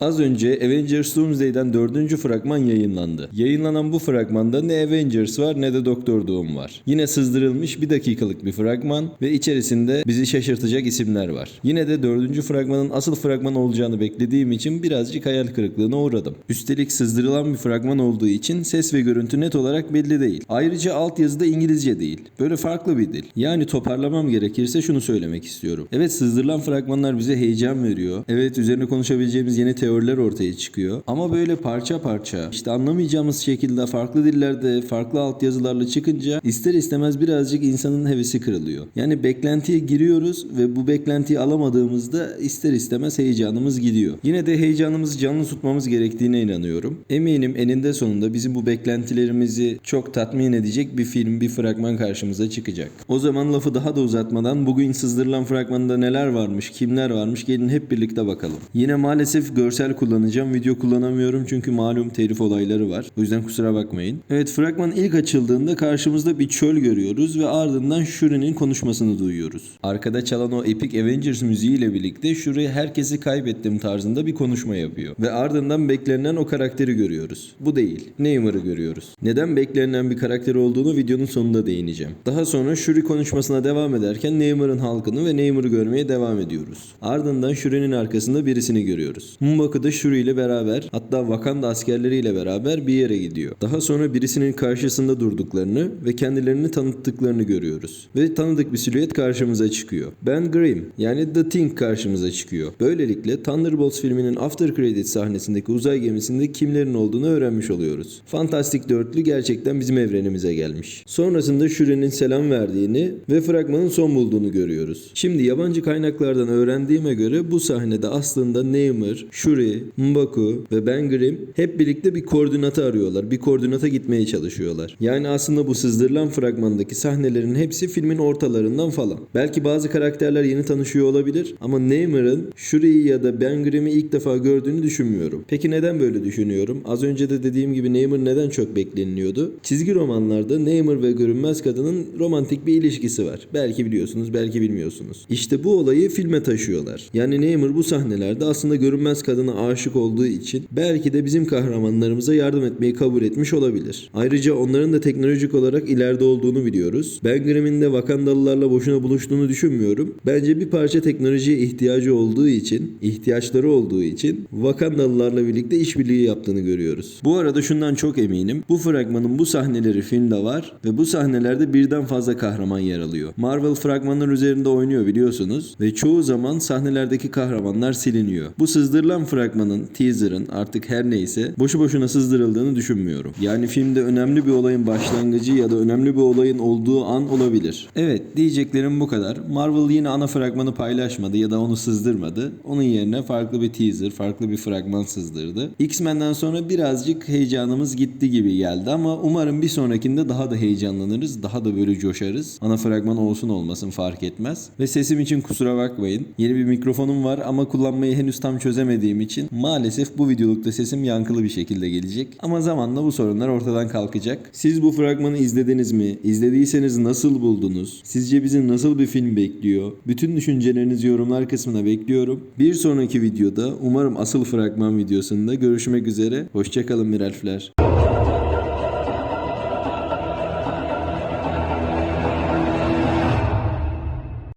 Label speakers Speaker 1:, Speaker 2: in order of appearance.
Speaker 1: Az önce Avengers Doomsday'den dördüncü fragman yayınlandı. Yayınlanan bu fragmanda ne Avengers var ne de Doktor Doom var. Yine sızdırılmış bir dakikalık bir fragman ve içerisinde bizi şaşırtacak isimler var. Yine de dördüncü fragmanın asıl fragman olacağını beklediğim için birazcık hayal kırıklığına uğradım. Üstelik sızdırılan bir fragman olduğu için ses ve görüntü net olarak belli değil. Ayrıca altyazıda İngilizce değil. Böyle farklı bir dil. Yani toparlamam gerekirse şunu söylemek istiyorum. Evet sızdırılan fragmanlar bize heyecan veriyor. Evet üzerine konuşabileceğimiz yeni teoriler ortaya çıkıyor. Ama böyle parça parça işte anlamayacağımız şekilde farklı dillerde farklı altyazılarla çıkınca ister istemez birazcık insanın hevesi kırılıyor. Yani beklentiye giriyoruz ve bu beklentiyi alamadığımızda ister istemez heyecanımız gidiyor. Yine de heyecanımızı canlı tutmamız gerektiğine inanıyorum. Eminim eninde sonunda bizim bu beklentilerimizi çok tatmin edecek bir film, bir fragman karşımıza çıkacak. O zaman lafı daha da uzatmadan bugün sızdırılan fragmanda neler varmış, kimler varmış gelin hep birlikte bakalım. Yine maalesef görsel kullanacağım, video kullanamıyorum çünkü malum telif olayları var. O yüzden kusura bakmayın. Evet fragman ilk açıldığında karşımızda bir çöl görüyoruz ve ardından Shuri'nin konuşmasını duyuyoruz. Arkada çalan o Epic Avengers müziğiyle birlikte Shuri herkesi kaybettim tarzında bir konuşma yapıyor. Ve ardından beklenen o karakteri görüyoruz. Bu değil. Neymar'ı görüyoruz. Neden beklenen bir karakter olduğunu videonun sonunda değineceğim. Daha sonra Shuri konuşmasına devam ederken Neymar'ın halkını ve Neymar'ı görmeye devam ediyoruz. Ardından Shuri'nin arkasında birisini görüyoruz. M'Baku da Shuri ile beraber hatta Wakanda askerleriyle beraber bir yere gidiyor. Daha sonra birisinin karşısında durduklarını ve kendilerini tanıttıklarını görüyoruz. Ve tanıdık bir silüet karşımıza çıkıyor. Ben Grimm yani The Thing karşımıza çıkıyor. Böylelikle Thunderbolts filminin after credit sahnesindeki uzay gemisinde kimlerin olduğunu öğrenmiş oluyoruz. Fantastik Dörtlü gerçekten bizim evrenimize gelmiş. Sonrasında Shuri'nin selam verdiğini ve fragmanın son bulduğunu görüyoruz. Şimdi yabancı kaynaklardan öğrendiğime göre bu sahnede aslında Neymar, Shuri, M'Baku ve Ben Grimm hep birlikte bir koordinatı arıyorlar. Bir koordinata gitmeye çalışıyorlar. Yani aslında bu sızdırılan fragmandaki sahnelerin hepsi filmin ortalarından falan. Belki bazı karakterler yeni tanışıyor olabilir ama Neymar'ın Shuri'yi ya da Ben Grimm'i ilk defa gördüğünü düşünmüyorum. Peki neden böyle düşünüyorum? Az önce de dediğim gibi Neymar neden çok bekleniliyordu? Çizgi romanlarda Neymar ve görünmez kadının romantik bir ilişkisi var. Belki biliyorsunuz, belki bilmiyorsunuz. İşte bu olayı filme taşıyorlar. Yani Neymar bu sahnelerde aslında görünmez kadına aşık olduğu için belki de bizim kahramanlarımıza yardım etmeyi kabul etmiş olabilir. Ayrıca onların da teknolojik olarak ileride olduğunu biliyoruz. Ben Grimm'in de Wakandalılarla boşuna buluştuğunu düşünmüyorum. Bence bir parça teknolojiye ihtiyacı olduğu için, ihtiyaçları olduğu için Wakandalılarla birlikte işbirliği yaptığını görüyoruz. Bu arada şundan çok eminim. Bu fragmanın bu sahneleri filmde var ve bu sahnelerde birden fazla kahraman yer alıyor. Marvel fragmanlar üzerinde oynuyor biliyorsunuz ve çoğu zaman sahnelerdeki kahramanlar siliniyor. Bu sızdırılan fragmanın, teaser'ın artık her neyse boşu boşuna sızdırıldığını düşünmüyorum. Yani filmde önemli bir olayın başlangıcı ya da önemli bir olayın olduğu an olabilir. Evet diyeceklerim bu kadar. Marvel yine ana fragmanı paylaşmadı ya da onu sızdırmadı. Onun yerine farklı bir teaser, farklı bir fragman sızdırdı. X-Men'den sonra birazcık heyecanımız gitti gibi geldi ama umarım bir sonrakinde daha da heyecanlanırız. Daha da böyle coşarız. Ana fragman olsun olmasın fark etmez. Ve sesim için kusura bakmayın. Yeni bir mikrofonum var ama kullanmayı henüz tam çözemediğim için maalesef bu videolukta sesim yankılı bir şekilde gelecek. Ama zamanla bu sorunlar ortadan kalkacak. Siz bu fragmanı izlediniz mi? İzlediyseniz nasıl buldunuz? Sizce bizi nasıl bir film bekliyor? Bütün düşüncelerinizi yorumlar kısmına bekliyorum. Bir sonraki videoda umarım asıl fragman videosunda görüşmek üzere. Hoşçakalın Miralfler.